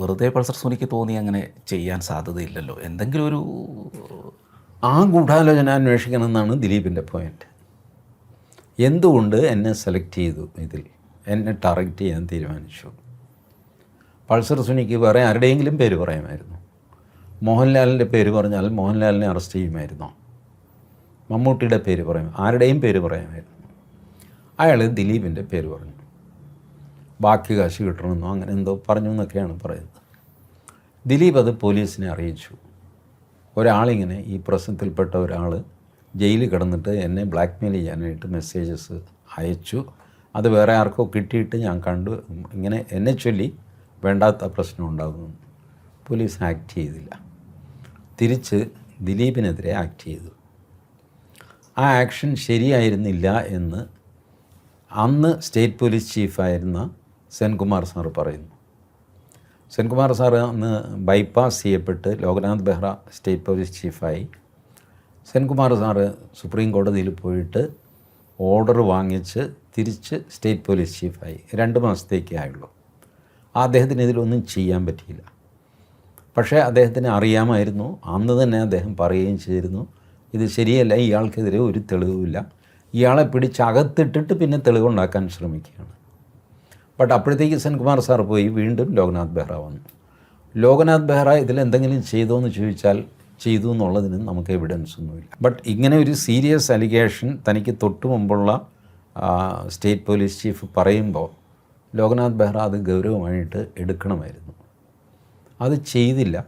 വെറുതെ പൾസർ സോനിക്ക് തോന്നി അങ്ങനെ ചെയ്യാൻ സാധ്യതയില്ലല്ലോ. എന്തെങ്കിലും ഒരു ആ ഗൂഢാലോചന അന്വേഷിക്കണം എന്നാണ് ദിലീപിന്റെ പോയിന്റ് എന്തുകൊണ്ട് എന്നെ സെലക്ട് ചെയ്തു ഇതിൽ? എന്നെ ടാർഗറ്റ് ചെയ്യാൻ തീരുമാനിച്ചു? പൾസർ സുനിക്ക് വേറെ ആരുടെയെങ്കിലും പേര് പറയാമായിരുന്നു. മോഹൻലാലിന്റെ പേര് പറഞ്ഞാൽ മോഹൻലാലിനെ അറസ്റ്റ് ചെയ്യുമായിരുന്നോ. മമ്മൂട്ടിയുടെ പേര് പറയും ആരുടെയും പേര് പറയാമായിരുന്നു. അയാൾ ദിലീപിന്റെ പേര് പറഞ്ഞു. ബാക്കി കാശ് കിട്ടണമെന്നോ അങ്ങനെ എന്തോ പറഞ്ഞു എന്നൊക്കെയാണ് പറയുന്നത്. ദിലീപ് അത് പോലീസിനെ അറിയിച്ചു. ഒരാളിങ്ങനെ ഈ പ്രശ്നത്തിൽപ്പെട്ട ഒരാൾ ജയിലിൽ കിടന്നിട്ട് എന്നെ ബ്ലാക്ക്മെയിൽ ചെയ്യാനായിട്ട് മെസ്സേജസ് അയച്ചു. അത് വേറെ ആർക്കോ കിട്ടിയിട്ട് ഞാൻ കണ്ടു. ഇങ്ങനെ എന്നെ ചൊല്ലി വേണ്ടാത്ത പ്രശ്നം ഉണ്ടാകുന്നു. പോലീസ് ആക്ട് ചെയ്തില്ല. തിരിച്ച് ദിലീപിനെതിരെ ആക്ട് ചെയ്തു. ആ ആക്ഷൻ ശരിയായിരുന്നില്ല എന്ന് അന്ന് സ്റ്റേറ്റ് പോലീസ് ചീഫായിരുന്ന സെൻകുമാർ സാർ പറയുന്നു. സെൻകുമാർ സാർ അന്ന് ബൈപ്പാസ് ചെയ്യപ്പെട്ട് ലോകനാഥ് ബെഹ്റ സ്റ്റേറ്റ് പോലീസ് ചീഫായി സെൻകുമാർ സാറ് സുപ്രീം കോടതിയിൽ പോയിട്ട് ഓർഡർ വാങ്ങിച്ച് തിരിച്ച് സ്റ്റേറ്റ് പോലീസ് ചീഫായി രണ്ട് മാസത്തേക്കേ ആയുള്ളൂ. അദ്ദേഹത്തിന് ഇതിലൊന്നും ചെയ്യാൻ പറ്റിയില്ല. പക്ഷേ അദ്ദേഹത്തിന് അറിയാമായിരുന്നു. അന്ന് തന്നെ അദ്ദേഹം പറയുകയും ചെയ്തിരുന്നു ഇത് ശരിയല്ല ഇയാൾക്കെതിരെ ഒരു തെളിവുമില്ല. ഇയാളെ പിടിച്ചകത്തിട്ടിട്ട് പിന്നെ തെളിവുണ്ടാക്കാൻ ശ്രമിക്കുകയാണ്. ബട്ട് അപ്പോഴത്തേക്ക് സെൻകുമാർ സാർ പോയി വീണ്ടും ലോകനാഥ് ബെഹ്റ വന്നു. ലോകനാഥ് ബെഹ്റ ഇതിൽ എന്തെങ്കിലും ചെയ്തോ എന്ന് ചോദിച്ചാൽ ചെയ്തു എന്നുള്ളതിന് നമുക്ക് എവിഡൻസ് ഒന്നുമില്ല. ബട്ട് ഇങ്ങനെ ഒരു സീരിയസ് അലിഗേഷൻ തനിക്ക് തൊട്ടു മുമ്പുള്ള സ്റ്റേറ്റ് പോലീസ് ചീഫ് പറയുമ്പോൾ ലോകനാഥ് ബെഹ്റ അത് ഗൗരവമായിട്ട് എടുക്കണമായിരുന്നു. അത് ചെയ്തില്ല.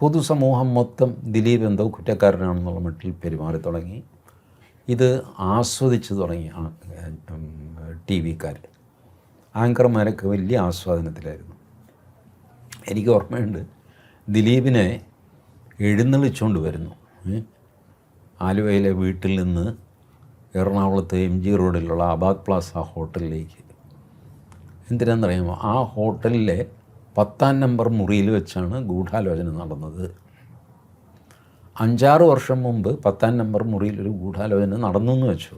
പൊതുസമൂഹം മൊത്തം ദിലീപ് എന്തോ കുറ്റക്കാരനാണെന്നുള്ള മട്ടിൽ പെരുമാറി തുടങ്ങി. ഇത് ആസ്വദിച്ചു തുടങ്ങി ടി വിക്കാർ ആങ്കർമാരൊക്കെ വലിയ ആസ്വാദനത്തിലായിരുന്നു. എനിക്ക് ഓർമ്മയുണ്ട് ദിലീപിനെ എഴുന്നള്ളിച്ചുകൊണ്ട് വരുന്നു. ആലുവയിലെ വീട്ടിൽ നിന്ന് എറണാകുളത്ത് എം ജി റോഡിലുള്ള അബാദ് പ്ലാസ ഹോട്ടലിലേക്ക്. എന്തിനാണെന്നറിയാമോ? ആ ഹോട്ടലിലെ പത്താം നമ്പർ മുറിയിൽ വെച്ചാണ് ഗൂഢാലോചന നടന്നത്. അഞ്ചാറ് വർഷം മുമ്പ് പത്താം നമ്പർ മുറിയിൽ ഒരു ഗൂഢാലോചന നടന്നു എന്ന് വെച്ചു?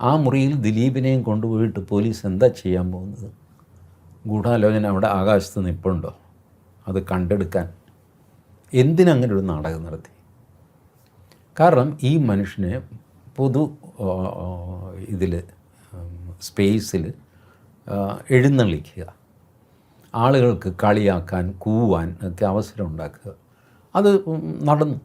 ആ മുറിയിൽ ദിലീപിനെയും കൊണ്ടുപോയിട്ട് പോലീസ് എന്താ ചെയ്യാൻ പോകുന്നത്? ഗൂഢാലോചന അവിടെ ആകാശത്ത് നിൽപ്പുണ്ടോ അത് കണ്ടെടുക്കാൻ എന്തിനങ്ങനെ ഒരു നാടകം നടത്തി? കാരണം ഈ മനുഷ്യനെ പൊതു ഇതിൽ സ്പേസിൽ എഴുന്നള്ളിക്കുക. ആളുകൾക്ക് കളിയാക്കാൻ കൂവാൻ ഒക്കെ അവസരം ഉണ്ടാക്കുക. അത് നടന്നു.